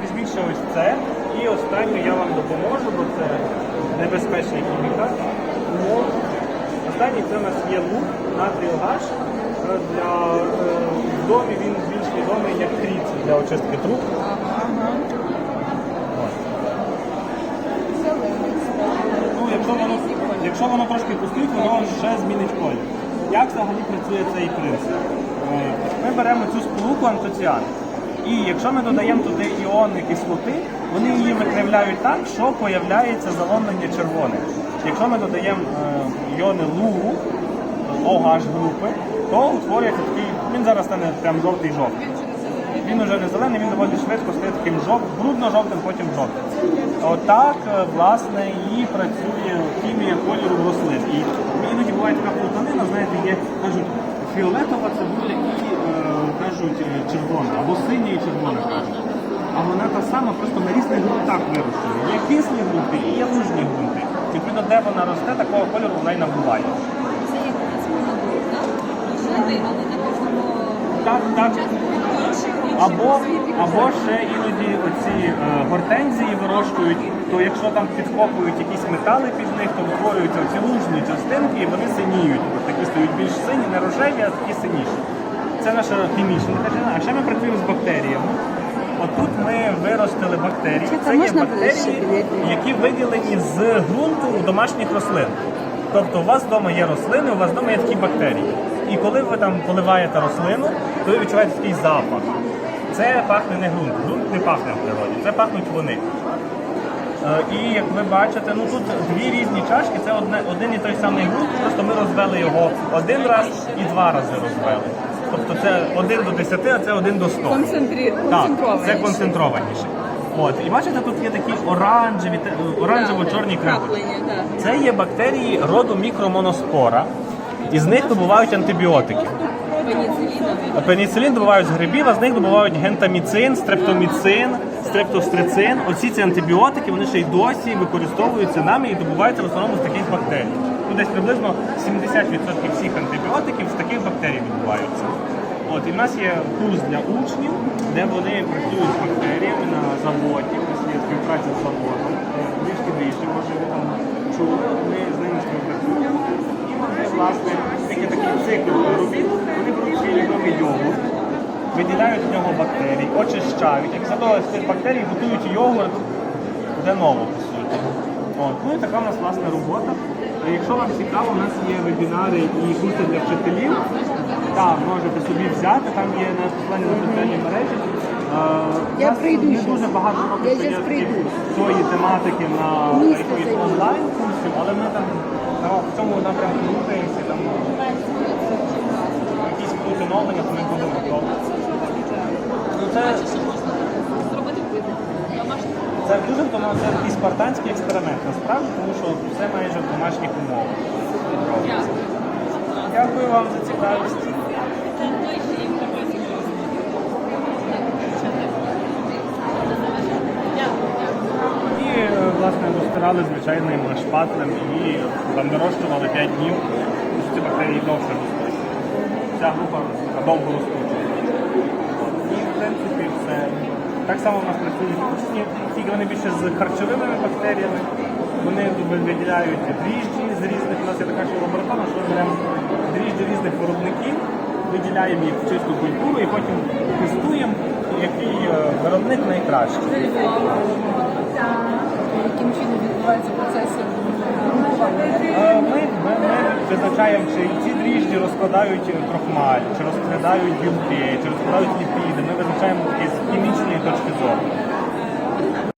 десь ось це. І останнє я вам допоможу, бо це небезпечний хімікат. Останній це у нас є лук натрію гаш. Для, е, в домі він більш відомий як тріц для очистки труб. Ну, якщо воно, трошки пустить, воно вже змінить колір. Як взагалі працює цей принцип? Е, Ми беремо цю сполуку антоціан. І якщо ми додаємо туди іони кислоти, вони її викривляють так, що появляється заломлення червоних. Якщо ми додаємо е, іони лугу, OH групи, то утворюється такий, він зараз стане прям жовтий-жовтий. Він уже не зелений, він доволі швидко стає таким жовтим, брудно-жовтим, потім жовтим. Отак, е, власне, і працює хімія кольору рослин. І іноді буває така плутанина, знаєте, є, кажуть, фіолетова цибуля і е, кажуть е, червона, або синя і червона кажуть. А вона та сама, просто на різних ґрунтах вирощена. Є кислі ґрунти і є лужні ґрунти. Відповідно, де вона росте, такого кольору вона й набуває. Це як у нас монобур, так? Жити, але на кожному Так, так. Або, або ще іноді оці е, гортензії вирощують, то якщо там підкопують якісь метали під них, то утворюються ці лужні частинки і вони синіють. От такі стають більш сині, не рожеві, а такі синіші. Це наша хімічна кажина. А ще ми працюємо з бактеріями. Ми виростили бактерії. Чекай, Це є бактерії, які виділені з ґрунту у домашніх рослин. Тобто у вас вдома є рослини, у вас вдома є такі бактерії. І коли ви там поливаєте рослину, то ви відчуваєте такий запах. Це пахне не ґрунт. Ґрунт не пахне в природі, це пахнуть вони. Е, І як ви бачите, ну тут дві різні чашки, це одне, один і той самий ґрунт, просто ми розвели його один раз і два рази розвели. Тобто це один до 10, а це один до 100. Концентрі... Так, це концентрованіше. От, і бачите, тут є такі оранжеві, те- оранжево-чорні краплення, так. Це є бактерії роду мікромоноспора. І з них добувають антибіотики. Пеніцилінові. Пеніцилін добувають з грибів, а з них добувають гентаміцин, стрептоміцин, стрептострицин. Оці ці антибіотики вони ще й досі використовуються нами і добуваються в основному з таких бактерій. Ну, десь приблизно 70% всіх антибіотиків з таких бактерій добуваються. От і в нас є курс для учнів, де вони працюють з бактеріями на заводі, у є співпраця з заводом. Трішки вище, може ви там чули, ми з ними співпрацюємо. І вони, власне, тільки такий цикл робіт, вони беруть свій йогурт, виділяють з нього бактерії, очищають. І після того з цих бактерій готують йогурт вже ново, по суті. От. Ну і така в нас власне робота. А Якщо вам цікаво, у нас є вебінари і курси для вчителів. Так, можете собі взяти, там є на посилання на соціальні мережі. Е, Я у нас прийду не щас. дуже багато Я робиться щас таких прийду. цієї тематики на Місце якоїсь зайду. онлайн курсів, але ми там на в цьому напрямку рухаємося, там якісь будуть оновлення, то ми будемо готові. Ну, це, Зробити. Домашні. це дуже вдома- це спартанський експеримент насправді, тому що все майже в домашніх умовах. Дякую вам за цікавість. І е, власне розтирали звичайним шпатлем і там 5 днів. Тому Ці бактерії довше ростуть. Ця група довго ростуча. І в принципі все. Так само в нас працюють учні, тільки вони більше з харчовими бактеріями. Вони виділяють дріжджі з різних. У нас є така ще лабораторія, що ми беремо дріжджі різних виробників, виділяємо їх в чисту культуру і потім тестуємо, який е, виробник найкращий. Яким чином відбувається процес Е, Ми, ми, ми визначаємо, чи ці дріжджі розкладають крохмаль, чи розкладають білки, чи розкладають ліпіди. Ми визначаємо такі з хімічної точки зору.